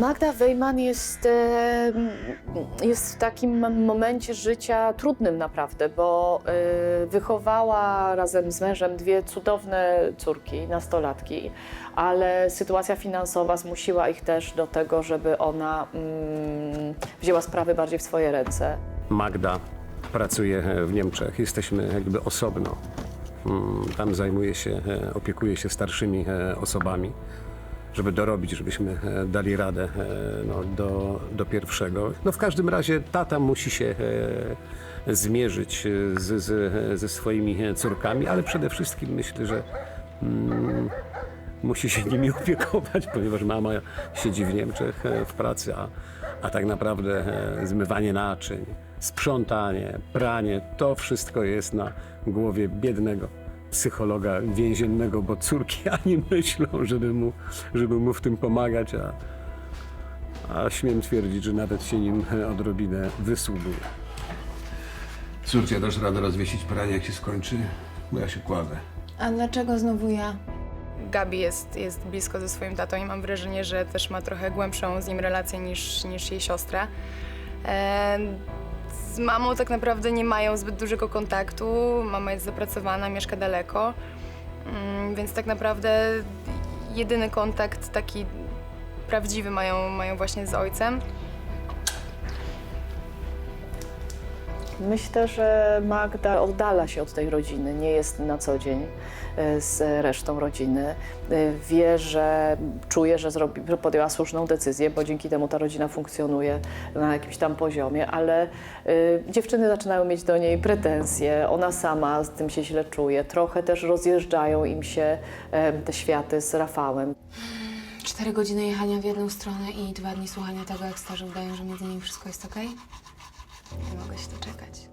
Magda Wejman jest, jest w takim momencie życia trudnym naprawdę, bo e, wychowała razem z mężem dwie cudowne córki, nastolatki, ale sytuacja finansowa zmusiła ich też do tego, żeby ona mm, wzięła sprawy bardziej w swoje ręce. Magda pracuje e, w Niemczech. Jesteśmy jakby osobno. Mm, Tam zajmuje się, e, opiekuje się starszymi e, osobami, żeby dorobić, żebyśmy e, dali radę e, no, do, do pierwszego. No w każdym razie tata musi się e, zmierzyć z, z, ze swoimi córkami, ale przede wszystkim myślę, że mm, musi się nimi opiekować, ponieważ mama siedzi w Niemczech w pracy, a, a tak naprawdę zmywanie naczyń, sprzątanie, pranie, to wszystko jest na głowie biednego psychologa więziennego, bo córki ani myślą, żeby mu, żeby mu w tym pomagać, a, a śmiem twierdzić, że nawet się nim odrobinę wysługuje. Córcia, dasz radę rozwiesić pranie, jak się skończy? Bo ja się kładę. A dlaczego znowu ja? Gabi jest, jest blisko ze swoim tatą i mam wrażenie, że też ma trochę głębszą z nim relację niż, niż jej siostra. E, z mamą tak naprawdę nie mają zbyt dużego kontaktu. Mama jest zapracowana, mieszka daleko, mm, więc tak naprawdę jedyny kontakt taki prawdziwy mają, mają właśnie z ojcem. Myślę, że Magda oddala się od tej rodziny, nie jest na co dzień e, z resztą rodziny. E, Wie, że czuje, że, zrobi, podjęła słuszną decyzję, bo dzięki temu ta rodzina funkcjonuje na jakimś tam poziomie, ale e, dziewczyny zaczynają mieć do niej pretensje, ona sama z tym się źle czuje. Trochę też rozjeżdżają im się te światy z Rafałem. Cztery godziny jechania w jedną stronę i dwa dni słuchania tego, jak starzy udają, że między nimi wszystko jest okej? Nie mogę się doczekać.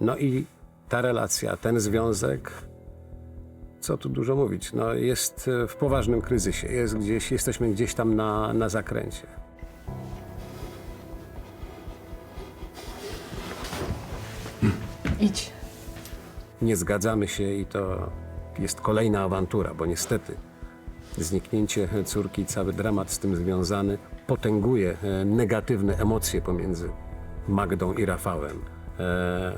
No i ta relacja, ten związek, co tu dużo mówić, no jest e, w poważnym kryzysie. Jest gdzieś, jesteśmy gdzieś tam na, na zakręcie. Idź. Nie zgadzamy się i to jest kolejna awantura, bo niestety zniknięcie córki cały dramat z tym związany potęguje e, negatywne emocje pomiędzy Magdą i Rafałem. E,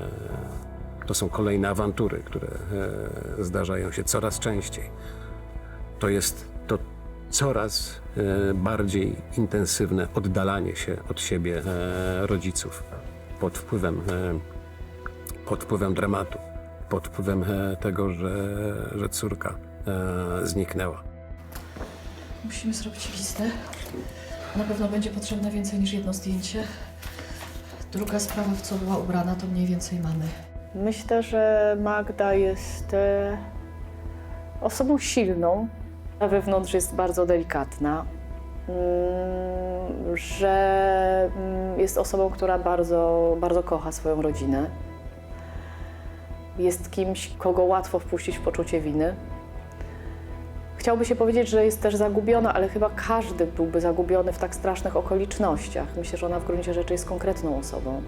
To są kolejne awantury, które e, zdarzają się coraz częściej. To jest to coraz e, bardziej intensywne oddalanie się od siebie rodziców pod wpływem pod wpływem dramatu, pod wpływem tego, że, że córka zniknęła. Musimy zrobić listę. Na pewno będzie potrzebne więcej niż jedno zdjęcie. Druga sprawa, w co była ubrana, to mniej więcej mamy. Myślę, że Magda jest e, osobą silną, a wewnątrz jest bardzo delikatna, mm, że mm, jest osobą, która bardzo, bardzo kocha swoją rodzinę. Jest kimś, kogo łatwo wpuścić w poczucie winy. Chciałby się powiedzieć, że jest też zagubiona, ale chyba każdy byłby zagubiony w tak strasznych okolicznościach. Myślę, że ona w gruncie rzeczy jest konkretną osobą.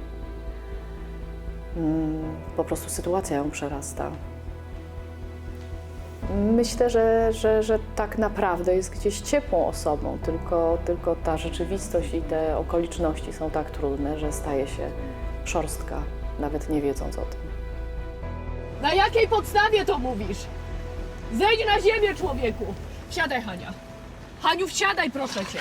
Mm, po prostu sytuacja ją przerasta. Myślę, że, że, że tak naprawdę jest gdzieś ciepłą osobą, tylko, tylko ta rzeczywistość i te okoliczności są tak trudne, że staje się szorstka, nawet nie wiedząc o tym. Na jakiej podstawie to mówisz? Zejdź na ziemię, człowieku! Wsiadaj, Hania. Haniu, wsiadaj, proszę cię.